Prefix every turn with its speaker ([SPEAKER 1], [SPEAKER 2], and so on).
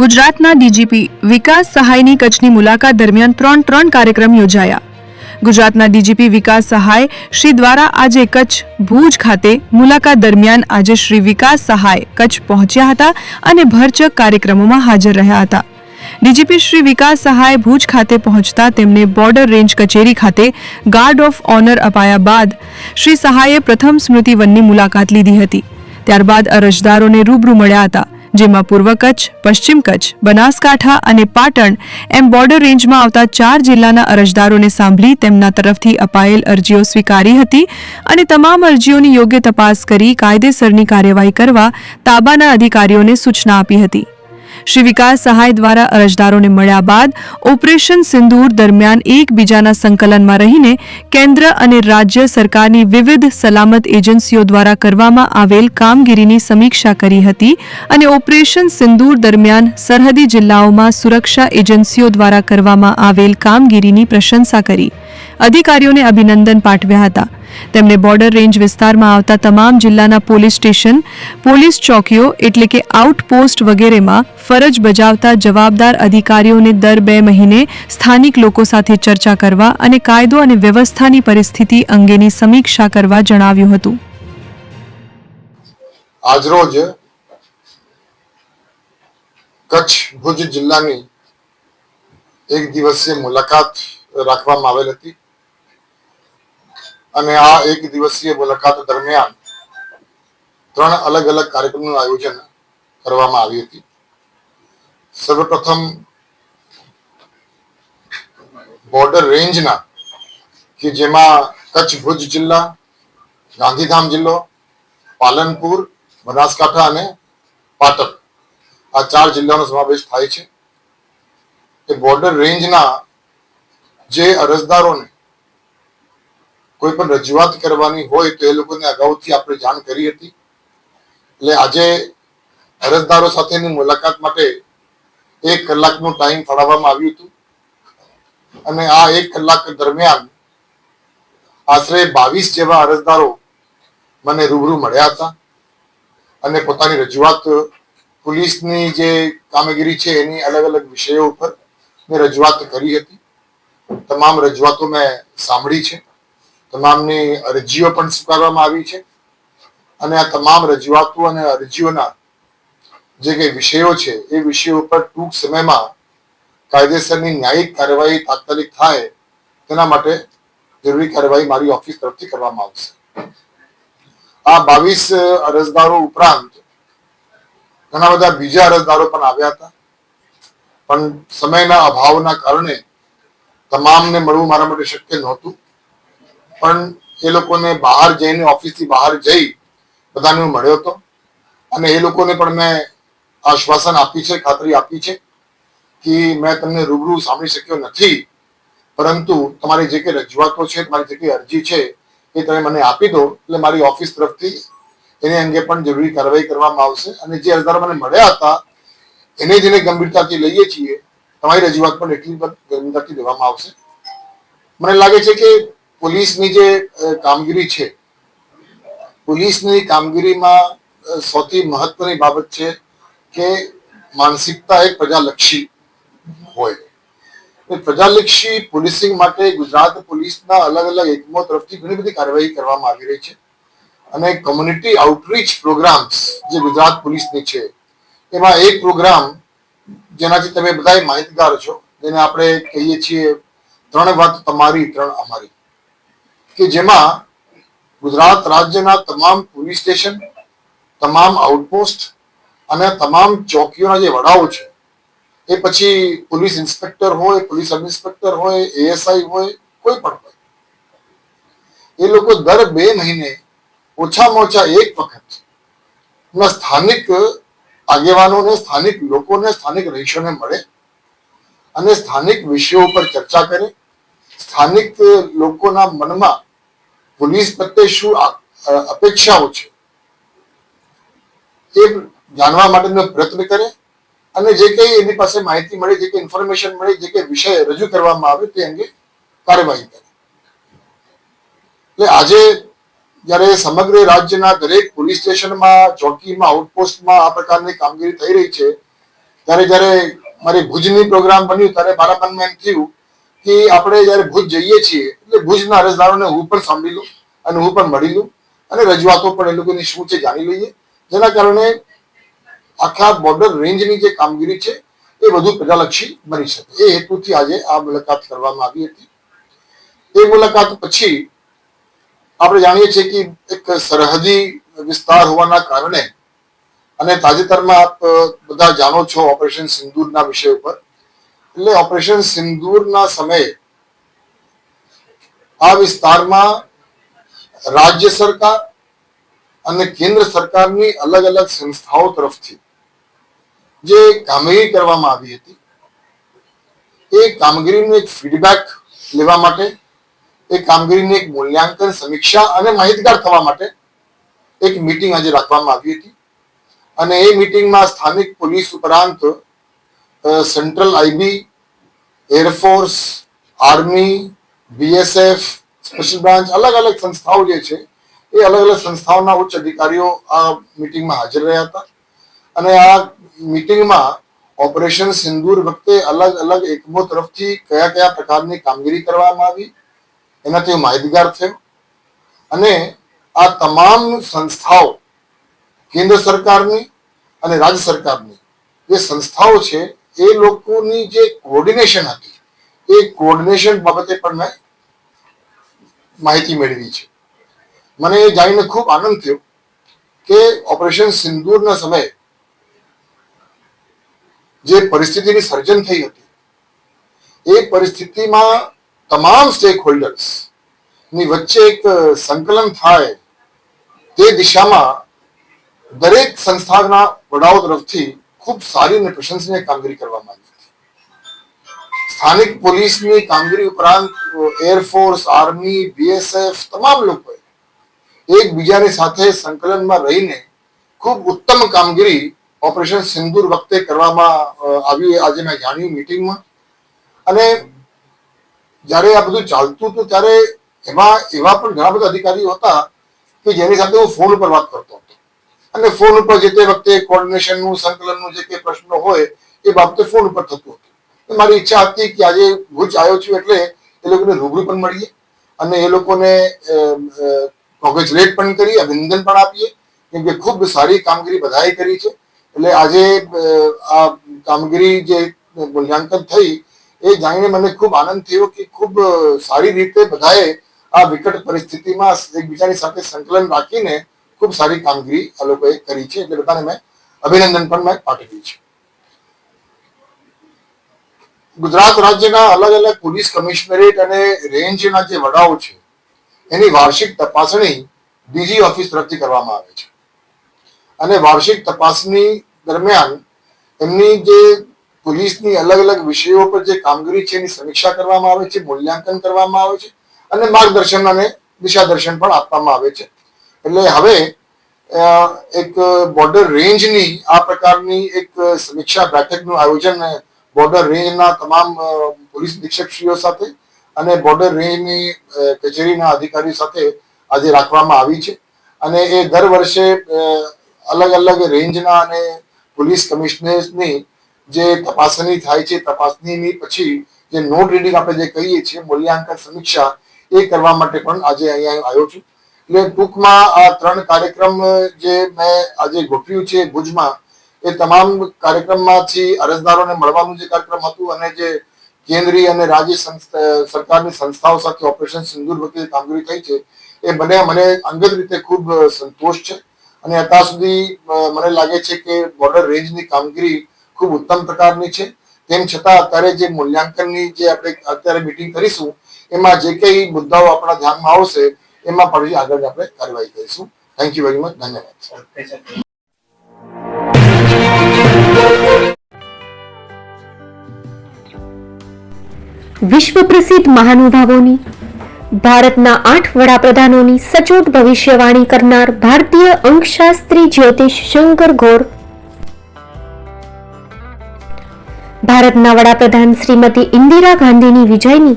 [SPEAKER 1] ગુજરાતના ડીજીપી વિકાસ સહાયની કચ્છની મુલાકાત દરમિયાન ત્રણ ત્રણ કાર્યક્રમ યોજાયા. ગુજરાતના ડીજીપી વિકાસ સહાય શ્રી દ્વારા આજે કચ્છ ભુજ ખાતે મુલાકાત દરમિયાન આજે શ્રી વિકાસ સહાય કચ્છ પહોંચ્યા હતા અને ભરચક કાર્યક્રમોમાં હાજર રહ્યા હતા. ડીજીપી શ્રી વિકાસ સહાય ભુજ ખાતે પહોંચતા તેમને બોર્ડર રેન્જ કચેરી ખાતે ગાર્ડ ઓફ ઓનર અપાયા બાદ શ્રી સહાયે પ્રથમ સ્મૃતિવનની મુલાકાત લીધી હતી. ત્યારબાદ અરજદારોને રૂબરૂ મળ્યા હતા. જેમાં પૂર્વ કચ્છ, પશ્ચિમ કચ્છ, બનાસકાંઠા અને પાટણ એમ બોર્ડર રેન્જમાં આવતા ચાર જિલ્લાના અરજદારોને સાંભળી તેમના તરફથી અપાયેલ અરજીઓ સ્વીકારી હતી અને તમામ અરજીઓની યોગ્ય તપાસ કરી કાયદેસરની કાર્યવાહી કરવા તાબાના અધિકારીઓને સૂચના આપી હતી. શ્રી વિકાસ સહાય દ્વારા અરજદારોને મળ્યા બાદ ઓપરેશન સિંદૂર દરમિયાન એકબીજાના સંકલનમાં રહીને કેન્દ્ર અને રાજ્ય સરકારની વિવિધ સલામત એજન્સીઓ દ્વારા કરવામાં આવેલ કામગીરીની સમીક્ષા કરી હતી અને ઓપરેશન સિંદૂર દરમિયાન સરહદી જિલ્લાઓમાં સુરક્ષા એજન્સીઓ દ્વારા કરવામાં આવેલ કામગીરીની પ્રશંસા કરી. અધિકારીઓને અભિનંદન પાઠવ્યા હતા. તેમણે બોર્ડર રેન્જ વિસ્તારમાં આવતા તમામ જિલ્લાના પોલીસ સ્ટેશન, પોલીસ ચોકીઓ એટલે કે આઉટપોસ્ટ વગેરેમાં ફરજ બજાવતા જવાબદાર અધિકારીઓને દર બે મહિને સ્થાનિક લોકો સાથે ચર્ચા કરવા અને કાયદો અને વ્યવસ્થાની પરિસ્થિતિ અંગેની સમીક્ષા કરવા જણાવ્યું હતું.
[SPEAKER 2] આજરોજ કચ્છ ભુજ જિલ્લાની એક દિવસીય મુલાકાત રાખવામાં આવેલ હતી. અને આ એક દિવસીય મુલાકાત દરમિયાન ત્રણ અલગ અલગ કાર્યક્રમનું આયોજન કરવામાં આવી હતી. સર્વપ્રથમ બોર્ડર રેન્જના કે જેમાં કચ્છ ભુજ જિલ્લા, ગાંધીધામ જિલ્લો, પાલનપુર, બનાસકાંઠા અને પાટણ આ ચાર જિલ્લાનો સમાવેશ થાય છે. એ બોર્ડર રેન્જના જે અરજદારોને કોઈ પણ રજૂઆત કરવાની હોય તો એ લોકોને અગાઉથી આપણે જાણ કરી હતી. એટલે આજે અરજદારો સાથેની મુલાકાત માટે એક કલાકનું ટાઈમ ફાળવવામાં આવ્યું હતું. અને આ એક કલાક દરમિયાન આશરે બાવીસ જેવા અરજદારો મને રૂબરૂ મળ્યા હતા અને પોતાની રજૂઆત પોલીસની જે કામગીરી છે એની અલગ અલગ વિષયો ઉપર મેં રજૂઆત કરી હતી. તમામ રજૂઆતો મેં સાંભળી છે. તમામની અરજીઓ પણ સ્વીકારવામાં આવી છે. અને આ તમામ રજૂઆતો અને અરજીઓના જે કંઈ વિષયો છે, એ વિષયો ઉપર ટૂંક સમયમાં કાયદેસરની ન્યાયિક કાર્યવાહી તાત્કાલિક થાય, તેના માટે જરૂરી કાર્યવાહી મારી ઓફિસ તરફથી કરવામાં આવશે. આ બાવીસ અરજદારો ઉપરાંત ઘણા બધા બીજા અરજદારો પણ આવ્યા હતા. પણ સમયના અભાવના કારણે તમામને મળવું મારા માટે શક્ય નહોતું. પણ એ લોકોને બહાર જઈને ઓફિસથી બહાર જઈ બધાને હું મળ્યો હતો. અને એ લોકોને પણ મેં આશ્વાસન આપી છે, ખાતરી આપી છે કે મેં તમને રૂબરૂ સાંભળી શક્યો નથી. પરંતુ તમારી જે કંઈ રજૂઆતો છે, તમારી જે કંઈ અરજી છે, એ તમે મને આપી દો. એટલે મારી ઓફિસ તરફથી એની અંગે પણ જરૂરી કાર્યવાહી કરવામાં આવશે. અને જે અરજદારો મને મળ્યા હતા, એને જેને ગંભીરતાથી લઈએ છીએ. તમારી રજૂઆત પણ એટલી ગંભીરતાથી લેવામાં આવશે. મને લાગે છે કે પોલીસની જે કામગીરી છે, પોલીસની કામગીરીમાં સૌથી મહત્વની બાબત છે કે માનસિકતા એક પ્રજાલક્ષી હોય. એ પ્રજાલક્ષી પોલીસિંગ માટે ગુજરાત પોલીસના અલગ અલગ એકમો તરફથી ઘણી બધી કાર્યવાહી કરવામાં આવી રહી છે. અને કમ્યુનિટી આઉટરીચ પ્રોગ્રામ્સ જે ગુજરાત પોલીસની છે, એમાં એક પ્રોગ્રામ જેનાથી તમે બધાય માહિતગાર છો, જેને આપણે કહીએ છીએ ત્રણ વાત તમારી, ત્રણ અમારી. કે જેમાં ગુજરાત રાજ્યના તમામ પોલીસ સ્ટેશન, તમામ આઉટપોસ્ટ અને તમામ ચોકીઓના જે વડાઓ છે, એ પછી પોલીસ ઇન્સ્પેક્ટર હોય, પોલીસ સબ ઇન્સ્પેક્ટર હોય એએસઆઈ હોય, કોઈ પણ હોય. એ લોકો દર બે મહિને ઓછામાં ઓછા એક વખત સ્થાનિક આગેવાનોને, સ્થાનિક લોકોને, સ્થાનિક રહીશોને મળે અને સ્થાનિક વિષયો ઉપર ચર્ચા કરે, સ્થાનિક લોકોના મનમાં પોલીસ પ્રત્યે શું અપેક્ષાઓ છે? એ જાણવા માટેનો પ્રયત્ન કરે અને જે કંઈ એની પાસે માહિતી મળે, જે કંઈ ઇન્ફોર્મેશન મળે, જે કે વિષય રજૂ કરવામાં આવે તે અંગે કાર્યવાહી કરે. એટલે આજે જ્યારે સમગ્ર રાજ્યના દરેક પોલીસ સ્ટેશનમાં, ચોકીમાં આઉટપોસ્ટમાં આ પ્રકારની કામગીરી થઈ રહી છે, ત્યારે જ્યારે મારી ભુજની પ્રોગ્રામ બન્યું, ત્યારે મારા મનમાં એમ થયું કે આપણે જ્યારે ભુજ જઈએ છીએ, એટલે ભુજના અરજદારોને હું પણ સાંભળી લઉં અને હું પણ મળી લઉં અને રજૂઆતો પણ એ લોકોની શું છે જાણી લઈએ. જેના કારણે આખા બોર્ડર રેન્જની જે કામગીરી છે, એ વધુ પ્રજાલક્ષી બની શકે. એ હેતુથી આજે આ મુલાકાત કરવામાં આવી હતી. એ મુલાકાત પછી આપણે જાણીએ છીએ કે એક સરહદી વિસ્તાર હોવાના કારણે અને તાજેતરમાં આપ બધા જાણો છો ઓપરેશન સિંદૂરના વિષય ઉપર. એટલે ઓપરેશન સિંદૂરના સમયે આ વિસ્તારમાં રાજ્ય સરકાર અને કેન્દ્ર સરકારની અલગ અલગ સંસ્થાઓ તરફથી જે કામગીરી કરવામાં આવી હતી, એ કામગીરીનું એક ફીડબેક લેવા માટે, એ કામગીરીની એક મૂલ્યાંકન, સમીક્ષા અને માહિતગાર થવા માટે એક મીટિંગ આજે રાખવામાં આવી હતી. અને એ મીટિંગમાં સ્થાનિક પોલીસ ઉપરાંત central IB air force army BSF special branch અલગ અલગ સંસ્થાઓ જે છે, એ અલગ અલગ સંસ્થાઓના ઉચ્ચ અધિકારીઓ આ મીટિંગમાં હાજર રહ્યા હતા. અને આ મીટિંગમાં ઓપરેશન સિંદૂર વખતે અલગ અલગ એકમો તરફથી કયા કયા પ્રકારની કામગીરી કરવામાં આવી, એનાથી માહિતગાર થયો. અને આ તમામ સંસ્થાઓ, કેન્દ્ર સરકારની અને રાજ્ય સરકારની જે સંસ્થાઓ છે એ લોકોની જે કોર્ડિનેશન હતી, એ કોર્ડિનેશન બાબતે પણ મેં માહિતી મેળવી છે. મને એ જાણીને ખૂબ આનંદ થયો કે ઓપરેશન સિંદૂરના સમયે જે પરિસ્થિતિની સર્જન થઈ હતી, એ પરિસ્થિતિમાં તમામ સ્ટેક હોલ્ડર્સની વચ્ચે એક સંકલન થાય તે દિશામાં દરેક સંસ્થાના વડાઓ તરફથી ખૂબ સારી અને પ્રશંસનીય કામગીરી કરવામાં આવી હતી સ્થાનિક પોલીસની કામગીરી ઉપરાંત એરફોર્સ આર્મી બીએસએફ તમામ લોકોએ એકબીજાની સાથે સંકલનમાં રહીને ખૂબ ઉત્તમ કામગીરી ઓપરેશન સિંદૂર વખતે કરવામાં આવી આજે મેં જાણ્યું મીટિંગમાં. અને જ્યારે આ બધું ચાલતું હતું ત્યારે એમાં એવા પણ ઘણા બધા અધિકારીઓ હતા કે જેની સાથે હું ફોન ઉપર વાત કરતો હતો. અને ફોન ઉપર જે તે વખતે કોર્ડિનેશનનું સંકલનનું જે કે પ્રશ્નો હોય, એ બાબતે ફોન ઉપર થતું હતું. મારી ઈચ્છા હતી કે આજે ભુજ આવ્યો છું એટલે એ લોકોને રૂબરૂ પણ મળીએ અને એ લોકોને કોંગ્રેચ્યુલેટ પણ કરી, અભિનંદન પણ આપીએ, કેમ કે ખૂબ સારી કામગીરી બધાએ કરી છે. એટલે આજે આ કામગીરી જે મૂલ્યાંકન થઈ, એ જાણીને મને ખૂબ આનંદ થયો કે ખૂબ સારી રીતે બધાએ આ વિકટ પરિસ્થિતિમાં એકબીજાની સાથે સંકલન રાખીને ખૂબ સારી કામગીરી આ લોકોએ કરી છે એટલે બધાને મેં અભિનંદન પણ મેં પાઠવ્યું છે. ગુજરાત રાજ્યના અલગ અલગ પોલીસ કમિશનરેટ અને રેન્જના જે વડાઓ છે, એની વાર્ષિક તપાસણી ડીજી ઓફિસ તરફથી કરવામાં આવે છે. અને વાર્ષિક તપાસણી દરમિયાન એમની જે પોલીસની અલગ અલગ વિષયો પર જે કામગીરી છે એની સમીક્ષા કરવામાં આવે છે, મૂલ્યાંકન કરવામાં આવે છે અને માર્ગદર્શન અને દિશાદર્શન પણ આપવામાં આવે છે. એટલે હવે એક બોર્ડર રેન્જની આ પ્રકારની એક સમીક્ષા બેઠકનું આયોજન બોર્ડર રેન્જના તમામ પોલીસ નિરીક્ષકશ્રીઓ સાથે અને બોર્ડર રેન્જની કચેરીના અધિકારીઓ સાથે આજે રાખવામાં આવી છે. અને એ દર વર્ષે અલગ અલગ રેન્જના અને પોલીસ કમિશનર્સની જે તપાસણી થાય છે, તપાસણીની પછી જે નોટ રીડિંગ આપણે જે કહીએ છીએ, મૂલ્યાંકન સમીક્ષા, એ કરવા માટે પણ આજે અહીંયા આવ્યો છું. એટલે ટૂંકમાં આ ત્રણ કાર્યક્રમ જે મેં આજે ગોઠવ્યું છે ભુજમાં, એ તમામ કાર્યક્રમમાંથી અરજદારોને મળવાનું જે કાર્યક્રમ હતું અને જે કેન્દ્રીય અને રાજ્ય સરકારની સંસ્થાઓ સાથે ઓપરેશન સિંદૂર વખતે કામગીરી થઈ છે, એ મને મને અંગત રીતે ખૂબ સંતોષ છે. અને અત્યાર સુધી મને લાગે છે કે બોર્ડર રેન્જની કામગીરી ખૂબ ઉત્તમ પ્રકારની છે. તેમ છતાં અત્યારે જે મૂલ્યાંકનની જે આપણે અત્યારે મિટિંગ કરીશું, એમાં જે કંઈ મુદ્દાઓ આપણા ધ્યાનમાં આવશે એમાં પછી આગળ આપણે કાર્યવાહી કરીશું. થેન્ક યુ વેરી મચ ધન્યવાદ.
[SPEAKER 3] વિશ્વ પ્રસિદ્ધ મહાનુભાવોની, ભારતના આઠ વડાપ્રધાનોની સચોટ ભવિષ્યવાણી કરનાર ભારતીય અંકશાસ્ત્રી જ્યોતિષ શંકર ઘોર ભારતના વડાપ્રધાન શ્રીમતી ઇન્દિરા ગાંધીની વિજયની